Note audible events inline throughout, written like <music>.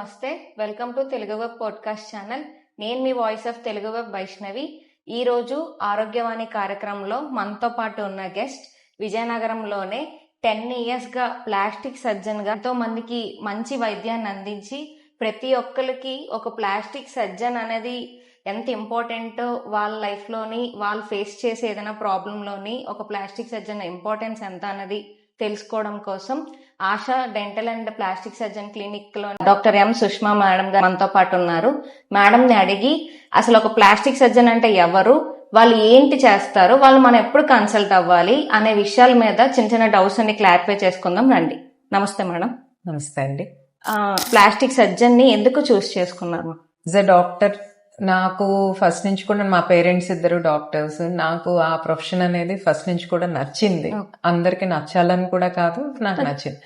నమస్తే. Welcome to Telugu web podcast channel. నేను మీ voice of Telugu web Vaishnavi. ఈ రోజు ఆరోగ్యవాణి కార్యక్రమంలో మనతో పాటు ఉన్న గెస్ట్ విజయనగరంలోనే టెన్ ఇయర్స్గా ప్లాస్టిక్ సర్జన్గా ఎంతో మందికి మంచి వైద్యాన్ని అందించి ప్రతి ఒక్కరికి ఒక ప్లాస్టిక్ సర్జన్ అనేది ఎంత ఇంపార్టెంట్ వాళ్ళ లైఫ్లోని వాళ్ళు ఫేస్ చేసే ఏదైనా ప్రాబ్లంలోని ఒక ప్లాస్టిక్ సర్జన్ ఇంపార్టెన్స్ ఎంత అన్నది తెలుసుకోవడం కోసం Asha dental and plastic surgeon క్లినిక్లో doctor M Sushma madam గారు మనతో పాటు ఉన్నారు. మేడం ని అడిగి అసలు ఒక ప్లాస్టిక్ సర్జన్ అంటే ఎవరు? వాళ్ళు ఏంటి చేస్తారు? వాళ్ళు మనం ఎప్పుడు కన్సల్ట్ అవ్వాలి? అనే విషయాల మీద చిన్న చిన్న డౌట్స్ అన్ని క్లారిఫై చేసుకుందాం రండి. నమస్తే మేడం. నమస్తే అండి. ప్లాస్టిక్ సర్జన్ని ఎందుకు చూస్ చేసుకున్నారు? యాజ్ డాక్టర్ నాకు ఫస్ట్ నుంచి కూడా మా పేరెంట్స్ ఇద్దరు డాక్టర్స్ నాకు ఆ ప్రొఫెషన్ అనేది ఫస్ట్ నుంచి కూడా నచ్చింది. అందరికి నచ్చాలని కూడా కాదు నాకు <laughs> నచ్చింది.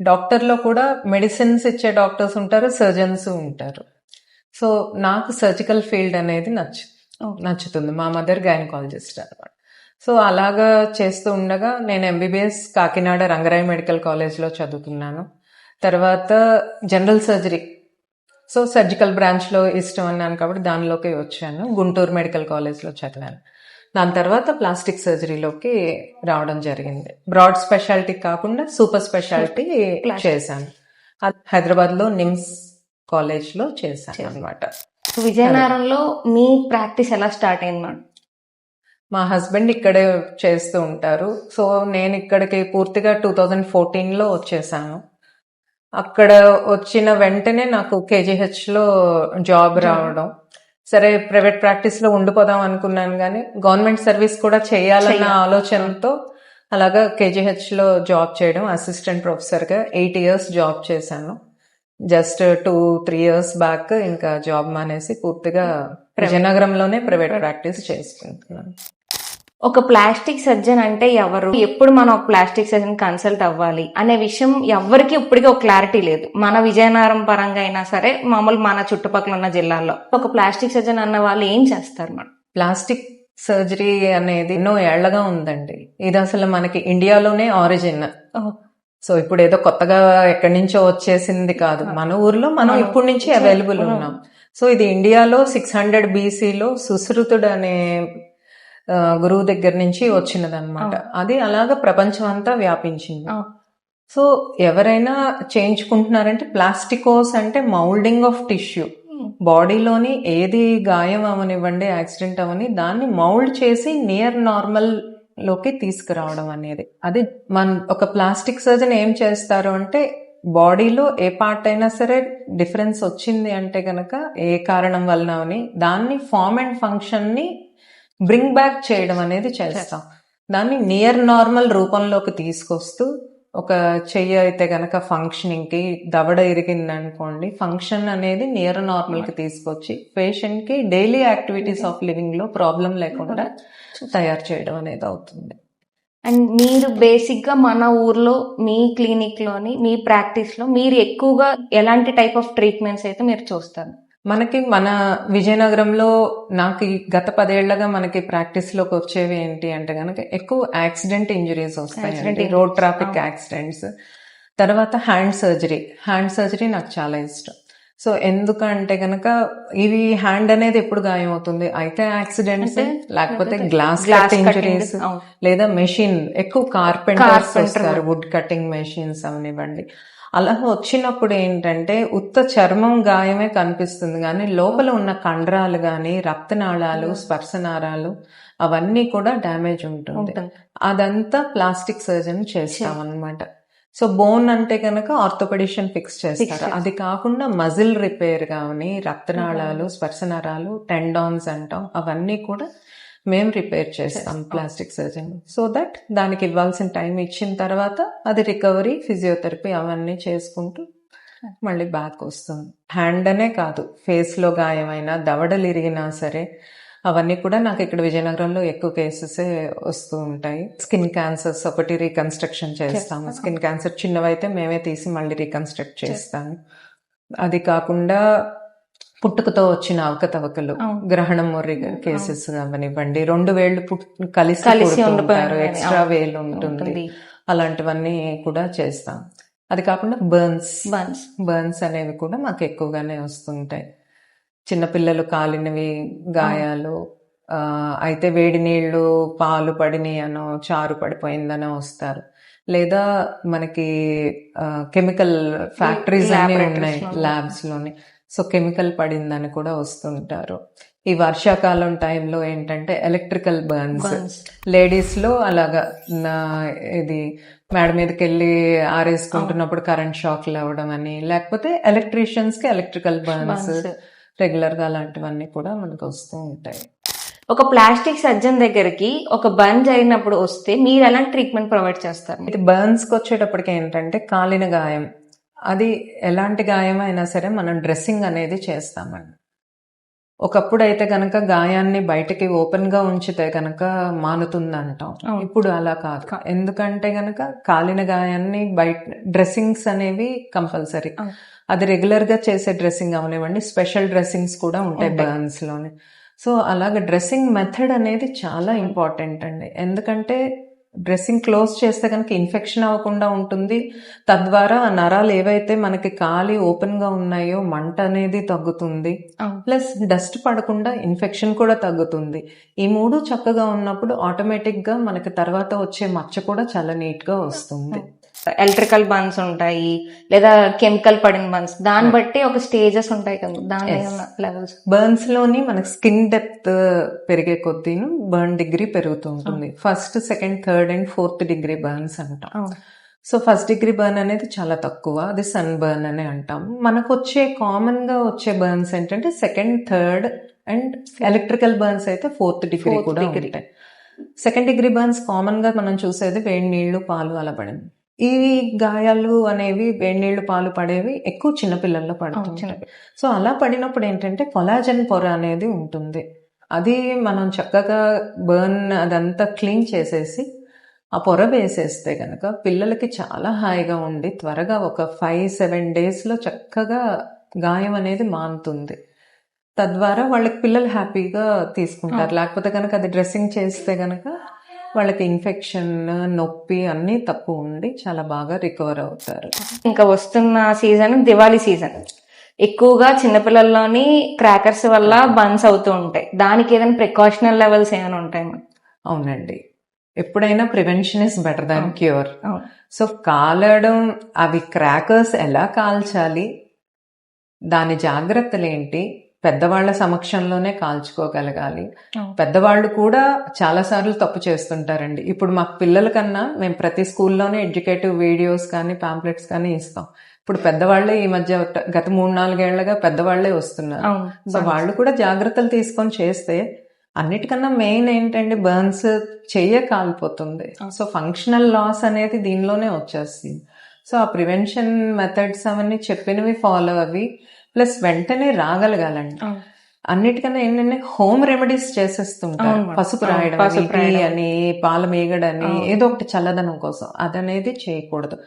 డాక్టర్లో కూడా మెడిసిన్స్ ఇచ్చే డాక్టర్స్ ఉంటారు సర్జన్స్ ఉంటారు. సో నాకు సర్జికల్ ఫీల్డ్ అనేది నచ్చు. నచ్చుతుంది. మా మదర్ గైనకాలజిస్ట్ అనమాట సో అలాగా చేస్తూ ఉండగా నేను ఎంబీబీఎస్ కాకినాడ రంగరాయ్ మెడికల్ కాలేజ్లో చదువుకున్నాను తర్వాత జనరల్ సర్జరీ సో సర్జికల్ బ్రాంచ్లో ఇష్టం అన్నాను కాబట్టి దానిలోకి వచ్చాను. గుంటూరు మెడికల్ కాలేజ్లో చదివాను. దాని తర్వాత ప్లాస్టిక్ సర్జరీలోకి రావడం జరిగింది. బ్రాడ్ స్పెషాలిటీ కాకుండా సూపర్ స్పెషాలిటీ. చేశాను. హైదరాబాద్లో నిమ్స్ కాలేజ్లో చేశాను. అనమాట విజయనగరంలో మీ ప్రాక్టీస్ ఎలా స్టార్ట్ అయింది మేడం? మా హస్బెండ్ ఇక్కడే చేస్తూ ఉంటారు. సో నేను ఇక్కడికి పూర్తిగా టూ థౌజండ్ ఫోర్టీన్లో వచ్చేసాను. అక్కడ వచ్చిన వెంటనే నాకు కేజీహెచ్లో జాబ్ రావడం. సరే ప్రైవేట్ ప్రాక్టీస్లో ఉండిపోదాం అనుకున్నాను కానీ గవర్నమెంట్ సర్వీస్ కూడా చేయాలన్న. ఆలోచనతో అలాగా కేజీహెచ్లో జాబ్ చేయడం అసిస్టెంట్ ప్రొఫెసర్గా ఎయిట్ ఇయర్స్ జాబ్ చేశాను. Just two three years back ఇంకా జాబ్ మానేసి పూర్తిగా విజయనగరంలోనే ప్రైవేట్ ప్రాక్టీస్ చేసుకుంటున్నాను. ఒక ప్లాస్టిక్ సర్జన్ అంటే ఎవరు? ఎప్పుడు మనం ఒక ప్లాస్టిక్ సర్జన్ కన్సల్ట్ అవ్వాలి? అనే విషయం ఎవరికి ఇప్పటికీ ఒక క్లారిటీ లేదు. మన విజయనగరం పరంగా అయినా సరే మామూలు మన చుట్టుపక్కల ఉన్న జిల్లాల్లో. ఒక ప్లాస్టిక్ సర్జన్ అన్న వాళ్ళు ఏం చేస్తారు మేడం ప్లాస్టిక్ సర్జరీ అనేది ఎన్నో ఏళ్ళగా ఉందండి. ఇది అసలు మనకి ఇండియాలోనే ఆరిజిన్. సో ఇప్పుడు ఏదో కొత్తగా ఎక్కడి నుంచో వచ్చేసింది కాదు. మన ఊర్లో మనం మనం ఇప్పటి నుంచి అవైలబుల్ ఉన్నాం. సో ఇది ఇండియాలో సిక్స్ హండ్రెడ్ బీసీలో సుశ్రుతుడు అనే గురువు దగ్గర నుంచి వచ్చినదన్నమాట. అది అలాగా ప్రపంచం అంతా వ్యాపించింది. ఆ. సో ఎవరైనా చేయించుకుంటున్నారంటే ప్లాస్టికోస్ అంటే మౌల్డింగ్ ఆఫ్ టిష్యూ. బాడీలోని ఏది గాయం అవనివ్వండి యాక్సిడెంట్ అవని దాన్ని మౌల్డ్ చేసి నియర్ నార్మల్లోకి తీసుకురావడం అనేది. అది మన ఒక ప్లాస్టిక్ సర్జన్ ఏం చేస్తారు అంటే బాడీలో ఏ పార్ట్ అయినా సరే డిఫరెన్స్ వచ్చింది అంటే గనక ఏ కారణం వలన అని దాన్ని ఫార్మ్ అండ్ ఫంక్షన్ని బ్రింగ్ బ్యాక్ చేయడం అనేది చేస్తాం. దాన్ని నియర్ నార్మల్ రూపంలోకి తీసుకొస్తూ ఒక చెయ్యి అయితే గనక ఫంక్షనింగ్కి దవడ ఇరిగింది అనుకోండి ఫంక్షన్ అనేది నియర్ నార్మల్కి తీసుకొచ్చి పేషెంట్కి డైలీ యాక్టివిటీస్ ఆఫ్ లివింగ్లో ప్రాబ్లం లేకుండా తయారు చేయడం అనేది అవుతుంది. అండ్ మీరు బేసిక్గా మన ఊర్లో మీ క్లినిక్లోని మీ ప్రాక్టీస్లో మీరు ఎక్కువగా ఎలాంటి టైప్ ఆఫ్ ట్రీట్మెంట్స్ అయితే మీరు చూస్తారు? మనకి మన విజయనగరంలో నాకు గత పదేళ్ళగా మనకి ప్రాక్టీస్లోకి వచ్చేవి ఏంటి అంటే గనక ఎక్కువ యాక్సిడెంట్ ఇంజరీస్ వస్తాయి. Road traffic. యాక్సిడెంట్స్ తర్వాత హ్యాండ్ సర్జరీ హ్యాండ్ సర్జరీ నాకు చాలా ఇష్టం సో ఎందుకంటే గనక ఇవి హ్యాండ్ అనేది ఎప్పుడు గాయం అవుతుంది అయితే యాక్సిడెంట్స్ లేకపోతే గ్లాస్ ఇంజరీస్. లేదా మెషిన్ ఎక్కువ కార్పెంటర్స్. వస్తారు వుడ్ కటింగ్ మెషిన్స్ అవనివ్వండి అలా వచ్చినప్పుడు ఏంటంటే ఉత్త చర్మం గాయమే కనిపిస్తుంది. కానీ లోపల ఉన్న కండరాలు గాని రక్తనాళాలు స్పర్శనాళాలు అవన్నీ కూడా డ్యామేజ్ ఉంటుంది. అదంతా ప్లాస్టిక్ సర్జన్ చేస్తాం అనమాట సో బోన్ అంటే కనుక ఆర్థోపెడిషన్ ఫిక్స్ చేస్తారు. అది కాకుండా మజిల్ రిపేర్ గాని రక్తనాళాలు స్పర్శనరాలు టెండాన్స్ అంటాం అవన్నీ కూడా మేము రిపేర్ చేస్తాం. ప్లాస్టిక్ సర్జన్ సో దట్ దానికి ఇవ్వాల్సిన టైం ఇచ్చిన తర్వాత అది రికవరీ ఫిజియోథెరపీ అవన్నీ చేసుకుంటూ మళ్ళీ బ్యాక్ వస్తుంది. హ్యాండ్ అనే కాదు ఫేస్లో గాయమైనా దవడలు ఇరిగినా సరే అవన్నీ కూడా నాకు ఇక్కడ విజయనగరంలో ఎక్కువ కేసెస్ వస్తూ ఉంటాయి. స్కిన్ క్యాన్సర్స్ ఒకటి రీకన్స్ట్రక్షన్ చేస్తాము. చేస్తాం. స్కిన్ క్యాన్సర్ చిన్నవైతే మేమే తీసి మళ్ళీ రీకన్స్ట్రక్ట్ చేస్తాము. అది కాకుండా పుట్టుకతో వచ్చిన అవకతవకలు. గ్రహణం మొర్రి కేసెస్ అవనివ్వండి రెండు వేళ్ళు కలిసి కలిసి. ఎక్స్ట్రా. వేలు ఉంటుంది. అలాంటివన్నీ కూడా చేస్తాం అది కాకుండా బర్న్స్ బన్స్ బర్న్స్ అనేవి కూడా మాకు ఎక్కువగానే వస్తుంటాయి చిన్నపిల్లలు కాలినవి గాయాలు ఆ, అయితే వేడి నీళ్ళు పాలు పడినాయనో చారు పడిపోయిందనో వస్తారు లేదా మనకి కెమికల్ ఫ్యాక్టరీస్ అన్ని ఉన్నాయి. ల్యాబ్స్లోని సో కెమికల్ పడిందని కూడా వస్తుంటారు. ఈ వర్షాకాలం టైంలో ఏంటంటే ఎలక్ట్రికల్ బర్న్స్ బన్స్. లేడీస్లో అలాగా నా ఇది మేడ మీదకి వెళ్ళి ఆరేసుకుంటున్నప్పుడు కరెంట్ షాక్లు అవ్వడం అని లేకపోతే ఎలక్ట్రీషియన్స్కి ఎలక్ట్రికల్ బర్న్స్ Burns. రెగ్యులర్గా అలాంటివన్నీ కూడా మనకు వస్తూ ఉంటాయి. ఒక ప్లాస్టిక్ సర్జన్ దగ్గరికి ఒక బర్న్ జరిగినప్పుడు వస్తే మీరు ఎలాంటి ట్రీట్మెంట్ ప్రొవైడ్ చేస్తారు? ఇది బర్న్స్కి వచ్చేటప్పటికి ఏంటంటే కాలిన గాయం. అది ఎలాంటి గాయం అయినా సరే మనం డ్రెస్సింగ్ అనేది చేస్తామండి ఒకప్పుడు అయితే గనక గాయాన్ని బయటకి ఓపెన్గా ఉంచితే గనక మానుతుంది అంటాం. ఇప్పుడు అలా కాదు ఎందుకంటే గనక కాలిన గాయాన్ని బయట డ్రెస్సింగ్స్ అనేవి కంపల్సరీ. అది రెగ్యులర్గా చేసే డ్రెస్సింగ్ అవనివ్వండి స్పెషల్ డ్రెస్సింగ్స్ కూడా ఉంటాయి ఉంటాయి. బర్న్స్లోనే సో అలాగ డ్రెస్సింగ్ మెథడ్ అనేది చాలా ఇంపార్టెంట్ అండి ఎందుకంటే డ్రెస్సింగ్ క్లోజ్ చేస్తే కనుక ఇన్ఫెక్షన్ అవ్వకుండా ఉంటుంది. తద్వారా ఆ నరాలు ఏవైతే మనకి కాలి ఓపెన్గా ఉన్నాయో మంట అనేది తగ్గుతుంది. ప్లస్ డస్ట్ పడకుండా ఇన్ఫెక్షన్ కూడా తగ్గుతుంది. ఈ మూడు చక్కగా ఉన్నప్పుడు ఆటోమేటిక్గా మనకి తర్వాత వచ్చే మచ్చ కూడా చాలా నీట్గా వస్తుంది ఎలక్ట్రికల్ బన్స్ ఉంటాయి లేదా కెమికల్ పడిన బన్స్ దాన్ని బట్టి ఒక స్టేజెస్ ఉంటాయి కదా దాని. లెవెల్స్ బర్న్స్లోని మనకి స్కిన్ డెప్త్ పెరిగే కొద్దీ బర్న్ డిగ్రీ పెరుగుతూ ఉంటుంది first second third and fourth degree burns అంటాం. సో ఫస్ట్ డిగ్రీ బర్న్ అనేది చాలా తక్కువ అది సన్ బర్న్ అని అంటాం. మనకు వచ్చే కామన్గా వచ్చే బర్న్స్ ఏంటంటే second third and electrical burns అయితే ఫోర్త్ డిగ్రీ కూడా. ఉంటాయి. సెకండ్ డిగ్రీ బర్న్స్ కామన్గా మనం చూసేది వేడి నీళ్ళు పాలు అలా పడింది. ఈ గాయాలు అనేవి వేడి నీళ్ళు పాలు పడేవి ఎక్కువ చిన్నపిల్లల్లో పడుతుంటాయి. సో అలా పడినప్పుడు ఏంటంటే కొలాజన్ పొర అనేది ఉంటుంది. అది మనం చక్కగా బర్న్ అదంతా క్లీన్ చేసేసి ఆ పొర వేసేస్తే కనుక పిల్లలకి చాలా హాయిగా ఉండి త్వరగా ఒక ఫైవ్ సెవెన్ డేస్లో చక్కగా గాయం అనేది మానుతుంది. తద్వారా వాళ్ళకి పిల్లలు హ్యాపీగా తీసుకుంటారు. లేకపోతే కనుక అది డ్రెస్సింగ్ చేస్తే కనుక వాళ్ళకి ఇన్ఫెక్షన్ నొప్పి అన్నీ తక్కువ ఉండి చాలా బాగా రికవర్ అవుతారు. ఇంకా వస్తున్న సీజన్ దివాళీ సీజన్. ఎక్కువగా చిన్నపిల్లల్లోని క్రాకర్స్ వల్ల బన్స్ అవుతూ ఉంటాయి. దానికి ఏదైనా ప్రికాషనల్ లెవెల్స్ ఏమైనా ఉంటాయి? అవునండి. ఎప్పుడైనా prevention is better than cure. So కాలడం అవి క్రాకర్స్ ఎలా కాల్చాలి? దాని జాగ్రత్తలు ఏంటి పెద్దవాళ్ళ సమక్షంలోనే కాల్చుకోగలగాలి. పెద్దవాళ్ళు కూడా చాలా సార్లు తప్పు చేస్తుంటారండి. ఇప్పుడు మాకు పిల్లల కన్నా మేము ప్రతి స్కూల్లోనే ఎడ్యుకేటివ్ వీడియోస్ కానీ పాంప్లెట్స్ కానీ ఇస్తాం. ఇప్పుడు పెద్దవాళ్ళే ఈ మధ్య గత మూడు నాలుగేళ్ళుగా పెద్దవాళ్ళే వస్తున్నారు. సో వాళ్ళు కూడా జాగ్రత్తలు తీసుకొని చేస్తే అన్నిటికన్నా మెయిన్ ఏంటంటే బర్న్స్ చెయ్య కాలిపోతుంది. సో ఫంక్షనల్ లాస్ అనేది దీనిలోనే వచ్చేస్తుంది. సో ఆ ప్రివెన్షన్ మెథడ్స్ అవన్నీ చెప్పినవి ఫాలో అవి ప్లస్ వెంటనే రాగలగాలండి. అన్నిటికన్నా ఏంటంటే హోమ్ రెమెడీస్ చేసేస్తుంటారు. పసుపు రాయడం పసుపు అని, పాల మేగడని ఏదో ఒకటి చల్లదనం కోసం అదనేది చేయకూడదు.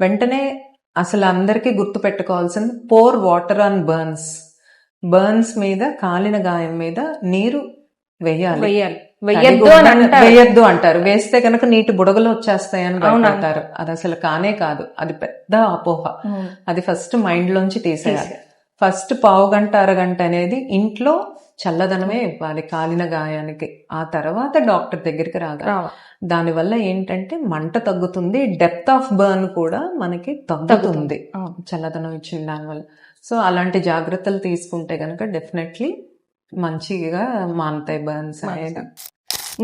వెంటనే అసలు అందరికీ గుర్తు పెట్టుకోవాల్సింది pour water on burns. Burns మీద కాలిన గాయం మీద నీరు వేయాలి. అంటారు. వేయొద్దు అంటారు. వేస్తే కనుక నీటి బుడగలు వచ్చేస్తాయని భయపడతారు. అది అసలు కానే కాదు. అది పెద్ద అపోహ. అది ఫస్ట్ మైండ్ లోంచి తీసేయాలి. ఫస్ట్ పావు గంట అరగంట అనేది ఇంట్లో చల్లదనమే ఇవ్వాలి కాలిన గాయానికి. ఆ తర్వాత డాక్టర్ దగ్గరికి రావా. దానివల్ల ఏంటంటే మంట తగ్గుతుంది డెప్త్ ఆఫ్ బర్న్ కూడా మనకి తగ్గుతుంది. చల్లదనం ఇచ్చిన దానివల్ల. సో అలాంటి జాగ్రత్తలు తీసుకుంటే కనుక డెఫినెట్లీ మంచిగా మానుతాయి బర్న్స్ అనేది.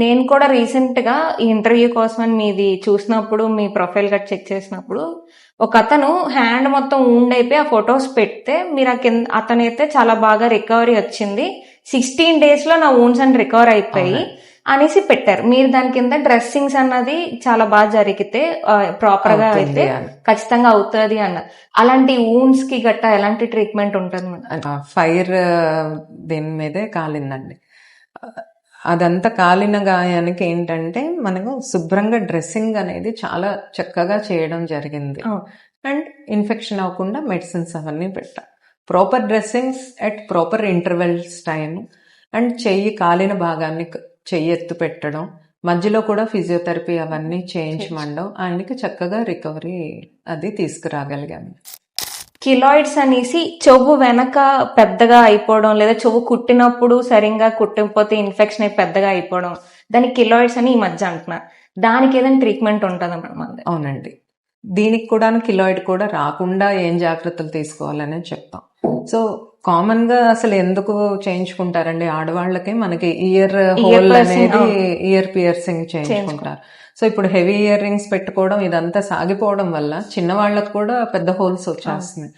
నేను కూడా రీసెంట్గా ఈ ఇంటర్వ్యూ కోసం మీది చూసినప్పుడు మీ ప్రొఫైల్ గట్ చెక్ చేసినప్పుడు ఒక అతను హ్యాండ్ మొత్తం అయిపోయి ఆ ఫొటోస్ పెడితే మీరు ఆ కింద అతనైతే చాలా బాగా రికవరీ వచ్చింది. సిక్స్టీన్ డేస్లో నా వూన్స్ అని రికవర్ అయిపోయి అనేసి పెట్టారు. మీరు దాని కింద డ్రెస్సింగ్స్ అన్నది చాలా బాగా జరిగితే ప్రాపర్గా అయితే. ఖచ్చితంగా అవుతుంది అన్నారు అలాంటి వూన్స్కి గట్ట ఎలాంటి ట్రీట్మెంట్ ఉంటుంది ఫైర్ దీని మీదే కాలిందండి. అదంతా కాలిన గాయానికి ఏంటంటే మనకు శుభ్రంగా డ్రెస్సింగ్ అనేది చాలా చక్కగా చేయడం జరిగింది. అండ్ ఇన్ఫెక్షన్ అవ్వకుండా మెడిసిన్స్ అవన్నీ పెట్టాం. Proper dressings at proper intervals time and చెయ్యి కాలిన భాగాన్ని చెయ్యి ఎత్తు పెట్టడం మధ్యలో కూడా ఫిజియోథెరపీ అవన్నీ చేయించమండం ఆయనకి చక్కగా రికవరీ అది తీసుకురాగలిగాము. కిలాయిడ్స్ అనేసి చెవు వెనక పెద్దగా అయిపోవడం లేదా చెవు కుట్టినప్పుడు సరిగ్గా కుట్టకపోతే ఇన్ఫెక్షన్ అయి పెద్దగా అయిపోవడం. దానికి కిలాయిడ్స్ అని ఈ మధ్య అంటున్నారు దానికి ఏదైనా ట్రీట్మెంట్ ఉంటుందా మేడం అవునండి. దీనికి కూడా కిలాయిడ్ కూడా రాకుండా ఏం జాగ్రత్తలు తీసుకోవాలనే చెప్తాం. సో కామన్గా అసలు ఎందుకు చేయించుకుంటారండి? ఆడవాళ్ళకి మనకి ఇయర్ హోల్ అనేది ఇయర్ పియర్సింగ్ చేయించుకుంటారు. సో ఇప్పుడు హెవీ ఇయర్ రింగ్స్ పెట్టుకోవడం ఇదంతా సాగిపోవడం వల్ల చిన్న వాళ్ళకు కూడా పెద్ద హోల్స్ వచ్చేస్తున్నాయి.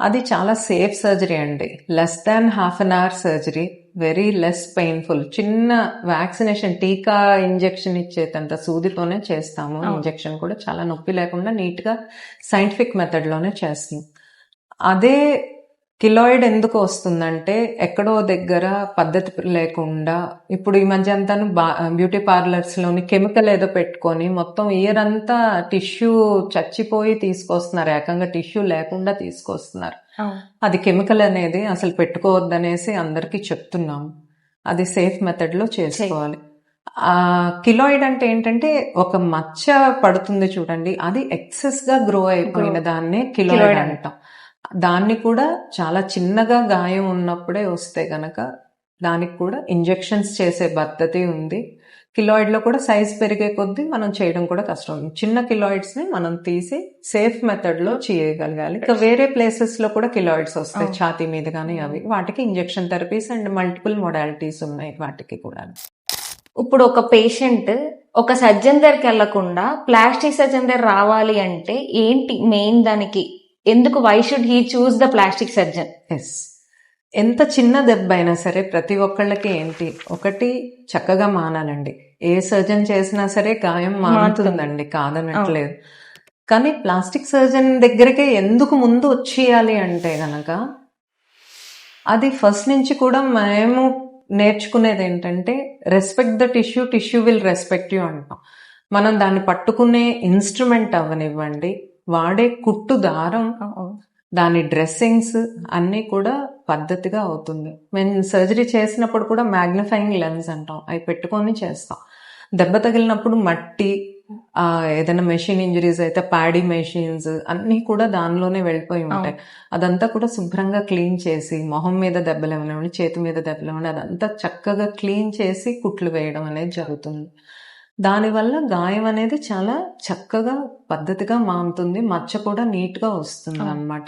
అది చాలా సేఫ్ సర్జరీ అండి. Less than half an hour surgery very less painful. చిన్న వ్యాక్సినేషన్ టీకా ఇంజెక్షన్ ఇచ్చేటంత సూదితోనే చేస్తాము. ఇంజెక్షన్ కూడా చాలా నొప్పి లేకుండా నీట్గా సైంటిఫిక్ మెథడ్లోనే చేస్తాం అదే కిలాయిడ్ ఎందుకు వస్తుందంటే ఎక్కడో దగ్గర పద్ధతి లేకుండా ఇప్పుడు ఈ మధ్య అంతా బ్యూటీ పార్లర్స్లోని కెమికల్ ఏదో పెట్టుకొని మొత్తం ఇయర్ అంతా టిష్యూ చచ్చిపోయి తీసుకొస్తున్నారు ఏకంగా టిష్యూ లేకుండా తీసుకొస్తున్నారు. అది కెమికల్ అనేది అసలు పెట్టుకోవద్దనేసి అందరికీ చెప్తున్నాం. అది సేఫ్ మెథడ్లో చేసుకోవాలి. ఆ కిలాయిడ్ అంటే ఏంటంటే ఒక మచ్చ పడుతుంది చూడండి అది ఎక్సెస్గా గ్రో అయిపోయిన దాన్నే కిలాయిడ్ అంటాం. దాన్ని కూడా చాలా చిన్నగా గాయం ఉన్నప్పుడే వస్తే గనక దానికి కూడా ఇంజెక్షన్స్ చేసే పద్ధతి ఉంది. కిలాయిడ్లో కూడా సైజ్ పెరిగే కొద్దీ మనం చేయడం కూడా కష్టం. చిన్న కిలాయిడ్స్ని మనం తీసి సేఫ్ మెథడ్లో చేయగలగాలి. ఇంకా వేరే ప్లేసెస్లో కూడా కిలాయిడ్స్ వస్తాయి ఛాతీ మీద కానీ అవి. వాటికి injection therapies and multiple modalities ఉన్నాయి వాటికి కూడా ఇప్పుడు ఒక పేషెంట్ ఒక సర్జన్ దగ్గరికి వెళ్ళకుండా ప్లాస్టిక్ సర్జన్ దగ్గర రావాలి అంటే ఏంటి మెయిన్ దానికి ఎందుకు why should he choose the plastic surgeon yes ఎంత చిన్న దెబ్బ అయినా సరే ప్రతి ఒక్కళ్ళకి ఏంటి? ఒకటి చక్కగా మానాలండి. ఏ సర్జన్ చేసినా సరే గాయం మానుతుందండి కాదనట్లేదు. కానీ ప్లాస్టిక్ సర్జన్ దగ్గరికి ఎందుకు ముందు వచ్చేయాలి అంటే గనక అది ఫస్ట్ నుంచి కూడా మేము నేర్చుకునేది ఏంటంటే respect the tissue tissue will respect you అంటాం. మనం దాన్ని పట్టుకునే ఇన్స్ట్రుమెంట్ అవ్వనివ్వండి. వాడే కుట్టు దారం దాని డ్రెస్సింగ్స్ అన్నీ కూడా పద్ధతిగా అవుతుంది. మేము సర్జరీ చేసినప్పుడు కూడా మ్యాగ్నిఫైయింగ్ లెన్స్ అంటాం. అవి పెట్టుకొని చేస్తాం. దెబ్బ తగిలినప్పుడు మట్టి ఆ ఏదైనా మెషిన్ ఇంజరీస్ అయితే ప్యాడీ మెషిన్స్ అన్నీ కూడా దానిలోనే వెళ్ళిపోయి ఉంటాయి. అదంతా కూడా శుభ్రంగా క్లీన్ చేసి మొహం మీద దెబ్బలు ఏమైనా చేతి మీద దెబ్బలు ఏమైనా అదంతా చక్కగా క్లీన్ చేసి కుట్లు వేయడం అనేది జరుగుతుంది. దానివల్ల గాయం అనేది చాలా చక్కగా పద్ధతిగా మారుతుంది మచ్చ కూడా నీట్గా వస్తుంది అనమాట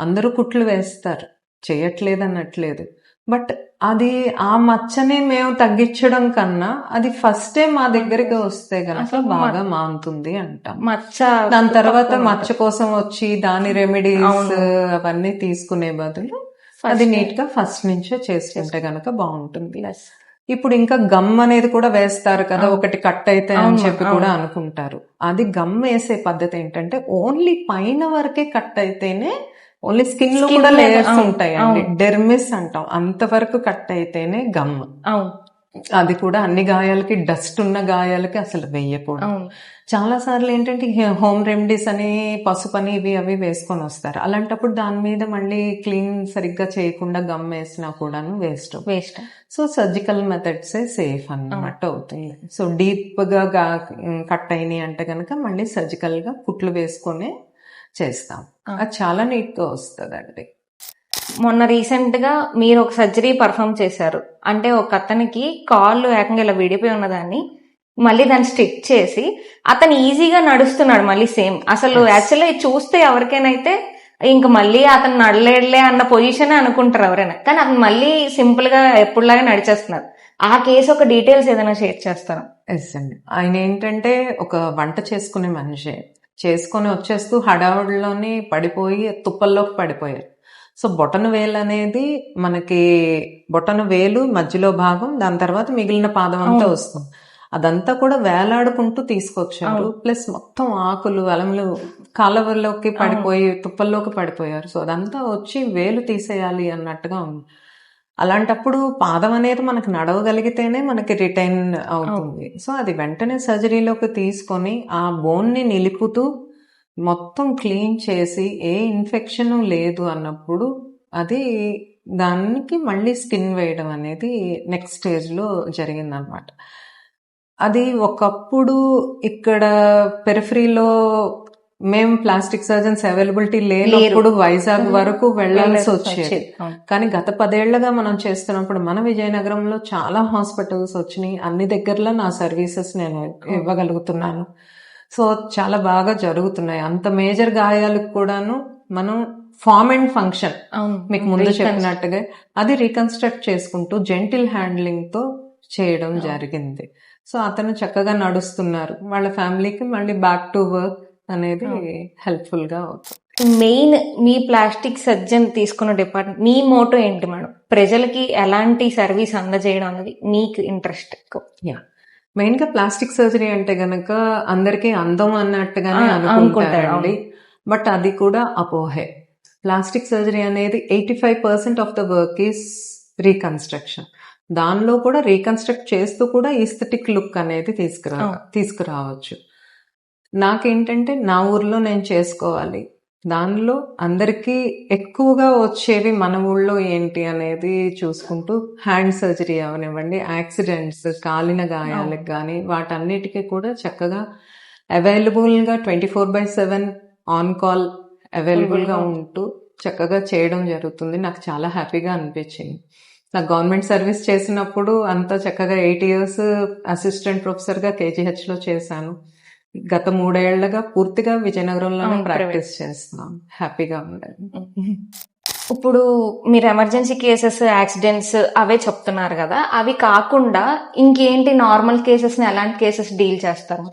అందరూ కుట్లు వేస్తారు. చేయట్లేదు అన్నట్లేదు. బట్ అది ఆ మచ్చని మేము తగ్గించడం కన్నా అది ఫస్ట్ మా దగ్గరికి వస్తే గనక బాగా మారుతుంది అంటాం. మచ్చ దాని తర్వాత మచ్చ కోసం వచ్చి దాని రెమెడీస్ అవన్నీ తీసుకునే బదులు అది నీట్గా ఫస్ట్ నుంచే చేసుకుంటే గనక బాగుంటుంది. ఇప్పుడు ఇంకా గమ్ అనేది కూడా వేస్తారు కదా ఒకటి కట్ అయితే అని చెప్పి కూడా అనుకుంటారు. అది గమ్ వేసే పద్ధతి ఏంటంటే ఓన్లీ పైన వరకే కట్ అయితేనే ఓన్లీ స్కిన్లో కూడా లేయర్స్ ఉంటాయి అండి డెర్మిస్ అంటాం. అంతవరకు కట్ అయితేనే గమ్. అవును. అది కూడా అన్ని గాయాలకి డస్ట్ ఉన్న గాయాలకి అసలు వెయ్యకూడదు. అవును. చాలా సార్లు ఏంటంటే హోమ్ రెమెడీస్ అని పసుపు అని ఇవి అవి వేసుకొని వస్తారు. అలాంటప్పుడు దాని మీద మళ్ళీ క్లీన్ సరిగ్గా చేయకుండా గమ్ వేసినా కూడాను waste waste. So surgical methods safe అన్నమాట అవుతుంది. సో డీప్గా కట్ అయినాయి అంటే కనుక మళ్ళీ సర్జికల్గా కుట్లు వేసుకొని చేస్తాం. అది చాలా నీట్గా వస్తుందండి. మొన్న రీసెంట్గా మీరు ఒక సర్జరీ పర్ఫామ్ చేశారు. అంటే ఒక అతనికి కాళ్ళు ఏకంగా ఇలా విడిపోయి ఉన్నదాన్ని మళ్ళీ దాన్ని స్టిచ్ చేసి అతను ఈజీగా నడుస్తున్నాడు మళ్ళీ సేమ్. అసలు యాక్చువల్లీ చూస్తే ఎవరికైనా ఇంక మళ్ళీ అతను నడలేడులే అన్న పొజిషన్ అనుకుంటారు ఎవరైనా. కానీ అతను మళ్ళీ సింపుల్గా ఎప్పుడులాగా నడిచేస్తున్నారు ఆ కేసు ఒక డీటెయిల్స్ ఏదైనా షేర్ చేస్తారా? ఎస్ అండి ఆయన ఏంటంటే ఒక వంట చేసుకునే మనిషి. చేసుకొని వచ్చేస్తూ హడావుడిలోని పడిపోయి తుప్పల్లోకి పడిపోయారు. సో బొటన వేలు అనేది మనకి బొటన వేలు మధ్యలో భాగం దాని తర్వాత మిగిలిన పాదం అంతా వస్తుంది. అదంతా కూడా వేలాడుకుంటూ తీసుకొచ్చారు. ప్లస్ మొత్తం ఆకులు అలములు కాలువలోకి పడిపోయి తుప్పల్లోకి పడిపోయారు. సో అదంతా వచ్చి వేలు తీసేయాలి అన్నట్టుగా ఉంది. అలాంటప్పుడు పాదం అనేది మనకు నడవగలిగితేనే మనకి రిటైన్ అవుతుంది. సో అది వెంటనే సర్జరీలోకి తీసుకొని ఆ బోన్ని నిలుపుతూ మొత్తం క్లీన్ చేసి ఏ ఇన్ఫెక్షన్ లేదు అన్నప్పుడు అది దానికి మళ్ళీ స్కిన్ వేయడం అనేది నెక్స్ట్ స్టేజ్లో జరిగిందనమాట అది ఒకప్పుడు ఇక్కడ పెరిఫరీలో మేము ప్లాస్టిక్ సర్జన్స్ అవైలబిలిటీ లేనప్పుడు వైజాగ్ వరకు వెళ్ళాల్సి వచ్చేది. కానీ గత పదేళ్ళుగా మనం చేస్తున్నప్పుడు మన విజయనగరంలో చాలా హాస్పిటల్స్ వచ్చినాయి. అన్ని దగ్గరలో నా సర్వీసెస్ నేను ఇవ్వగలుగుతున్నాను. సో చాలా బాగా జరుగుతున్నాయి. అంత మేజర్ గాయాలకు కూడాను మనం ఫార్మ్ అండ్ ఫంక్షన్ మీకు ముందు చెప్పినట్టుగా అది రీకన్స్ట్రక్ట్ చేసుకుంటూ జెంటిల్ హ్యాండ్లింగ్తో చేయడం జరిగింది. సో అతను చక్కగా నడుస్తున్నారు. వాళ్ళ ఫ్యామిలీకి మళ్ళీ బ్యాక్ టు వర్క్ అనేది హెల్ప్ఫుల్గా అవుతుంది. మెయిన్ మీ ప్లాస్టిక్ సర్జన్ తీసుకున్న డిపార్ట్మెంట్ మీ మోటో ఏంటి మేడం? ప్రజలకి ఎలాంటి సర్వీస్ అందజేయడం అనేది మీకు ఇంట్రెస్ట్ ఎక్కువ యా మెయిన్గా ప్లాస్టిక్ సర్జరీ అంటే గనక అందరికీ అందం అన్నట్టుగానే అనుకుంటారండి. బట్ అది కూడా అపోహే. ప్లాస్టిక్ సర్జరీ అనేది eighty five percent of the work is reconstruction. దానిలో కూడా రీకన్స్ట్రక్ట్ చేస్తూ కూడా ఈస్థెటిక్ లుక్ అనేది తీసుకురా. తీసుకురావచ్చు. నాకేంటంటే నా ఊర్లో నేను చేసుకోవాలి. దానిలో అందరికీ ఎక్కువగా వచ్చేవి మన ఊళ్ళో ఏంటి అనేది చూసుకుంటూ హ్యాండ్ సర్జరీ అవనివ్వండి యాక్సిడెంట్స్ కాలిన గాయాలకు కానీ వాటన్నిటికీ కూడా చక్కగా అవైలబుల్గా twenty four by seven on call అవైలబుల్గా ఉంటూ చక్కగా చేయడం జరుగుతుంది. నాకు చాలా హ్యాపీగా అనిపించింది. నాకు గవర్నమెంట్ సర్వీస్ చేసినప్పుడు అంతా చక్కగా ఎయిట్ ఇయర్స్ అసిస్టెంట్ ప్రొఫెసర్గా కేజీహెచ్లో చేశాను. గత మూడేళ్ళుగా పూర్తిగా విజయనగరంలోనే అవును, ప్రాక్టీస్ చేస్తున్నాం. హ్యాపీగా ఉండాలి ఇప్పుడు మీరు ఎమర్జెన్సీ కేసెస్ యాక్సిడెంట్స్ అవే చెప్తున్నారు కదా అవి కాకుండా ఇంకేంటి నార్మల్ కేసెస్ని ఎలాంటి కేసెస్ డీల్ చేస్తారు?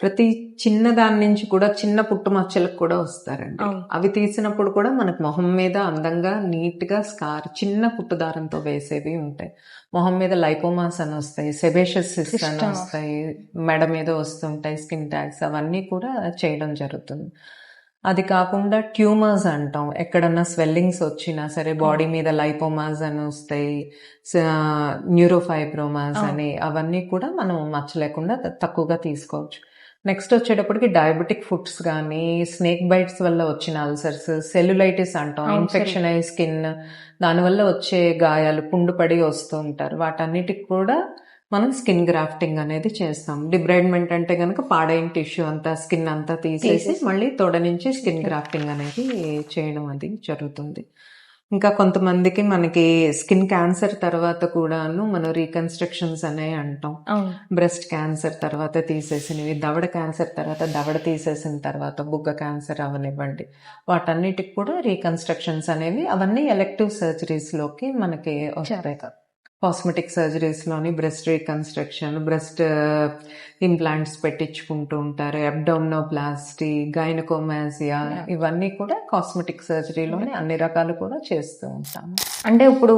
ప్రతి చిన్న దాని నుంచి కూడా చిన్న పుట్టుమచ్చలకు కూడా వస్తారండి. అవి తీసినప్పుడు కూడా మనకు మొహం మీద అందంగా నీట్గా స్కార్ చిన్న పుట్టుదారంతో వేసేవి ఉంటాయి మొహం మీద లైపోమాస్ అని వస్తాయి సెబేషస్ సిస్ట్ అని. వస్తాయి మెడ మీద వస్తుంటాయి స్కిన్ ట్యాగ్స్ అవన్నీ కూడా చేయడం జరుగుతుంది అది కాకుండా ట్యూమర్స్ అంటాం ఎక్కడన్నా స్వెల్లింగ్స్ వచ్చినా సరే బాడీ మీద లైపోమాస్ అని వస్తాయి న్యూరోఫైబ్రోమాస్. అని అవన్నీ కూడా మనం మచ్చ లేకుండా త- తక్కువగా తీసుకోవచ్చు నెక్స్ట్ వచ్చేటప్పటికి డయాబెటిక్ ఫుడ్స్ కానీ స్నేక్ బైట్స్ వల్ల వచ్చిన అల్సర్స్ సెల్యులైటిస్ అంటాం ఇన్ఫెక్షన్ అయ్యే స్కిన్ దానివల్ల వచ్చే గాయాలు పుండు పడి వస్తూ ఉంటారు. వాటన్నిటికి కూడా మనం స్కిన్ గ్రాఫ్టింగ్ అనేది చేస్తాం. డిబ్రైడ్మెంట్ అంటే కనుక పాడైన టిష్యూ అంతా స్కిన్ అంతా తీసేసి. మళ్ళీ తొడ నుంచి స్కిన్ గ్రాఫ్టింగ్ అనేది చేయడం అది జరుగుతుంది. ఇంకా కొంతమందికి మనకి స్కిన్ క్యాన్సర్ తర్వాత కూడాను మనం రీకన్స్ట్రక్షన్స్ అనే అంటాం. బ్రెస్ట్ క్యాన్సర్ తర్వాత తీసేసినవి దవడ క్యాన్సర్ తర్వాత దవడ తీసేసిన తర్వాత బుగ్గ క్యాన్సర్ అవనివ్వండి. వాటన్నిటికి కూడా రీకన్స్ట్రక్షన్స్ అనేవి అవన్నీ ఎలెక్టివ్ సర్జరీస్లోకి మనకి వస్తాయి. కాస్మెటిక్ సర్జరీస్లోని బ్రెస్ట్ రీకన్స్ట్రక్షన్ బ్రెస్ట్ ఇంప్లాంట్స్ పెట్టించుకుంటూ ఉంటారు. అబ్డోమినోప్లాస్టీ గైనకోమాసియా ఇవన్నీ కూడా కాస్మెటిక్ సర్జరీలోని అన్ని రకాలు కూడా చేస్తూ ఉంటాము. అంటే ఇప్పుడు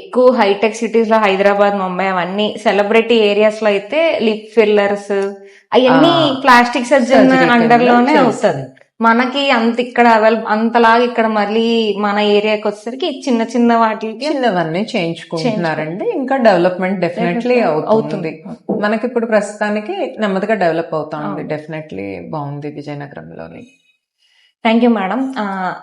ఎక్కువ హైటెక్ సిటీస్లో హైదరాబాద్ ముంబై అవన్నీ సెలబ్రిటీ ఏరియాస్లో అయితే లిప్ ఫిల్లర్స్ అవన్నీ ప్లాస్టిక్ సర్జన్ surgery కింద అండర్లోనే చేస్తారు. అవుతుంది మనకి అంత ఇక్కడ అవైల అంతలాగా ఇక్కడ మళ్ళీ మన ఏరియాకి వచ్చేసరికి చిన్న చిన్న వాటికి చిన్నవన్నీ చేయించుకుంటున్నారండి. ఇంకా డెవలప్మెంట్ డెఫినెట్లీ అవుతుంది. మనకి ఇప్పుడు ప్రస్తుతానికి నెమ్మదిగా డెవలప్ అవుతా ఉంది డెఫినెట్లీ బాగుంది విజయనగరంలోని. థ్యాంక్ యూ మేడం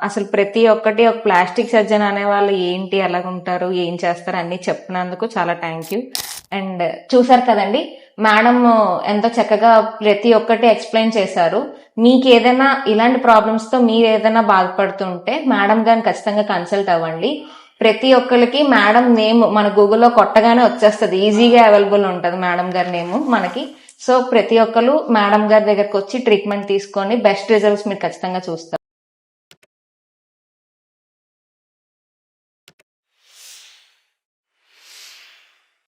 అసలు ప్రతి ఒక్కటి ఒక ప్లాస్టిక్ సర్జన్ అనే వాళ్ళు ఏంటి ఎలా ఉంటారు ఏం చేస్తారు అన్ని చెప్పినందుకు చాలా థ్యాంక్ యూ అండ్ చూసారు కదండి మేడం ఎంతో చక్కగా ప్రతి ఒక్కటి ఎక్స్ప్లెయిన్ చేశారు. మీకు ఏదైనా ఇలాంటి ప్రాబ్లమ్స్తో మీరు ఏదైనా బాధపడుతుంటే మేడం గారిని ఖచ్చితంగా కన్సల్ట్ అవ్వండి. ప్రతి ఒక్కరికి మేడం నేమ్ మన గూగుల్లో కొట్టగానే వచ్చేస్తుంది. ఈజీగా అవైలబుల్ ఉంటుంది మేడం గారి నేమ్ మనకి. సో ప్రతి ఒక్కరు మేడం గారి దగ్గరకు వచ్చి ట్రీట్మెంట్ తీసుకొని బెస్ట్ రిజల్ట్స్ మీరు ఖచ్చితంగా చూస్తారు.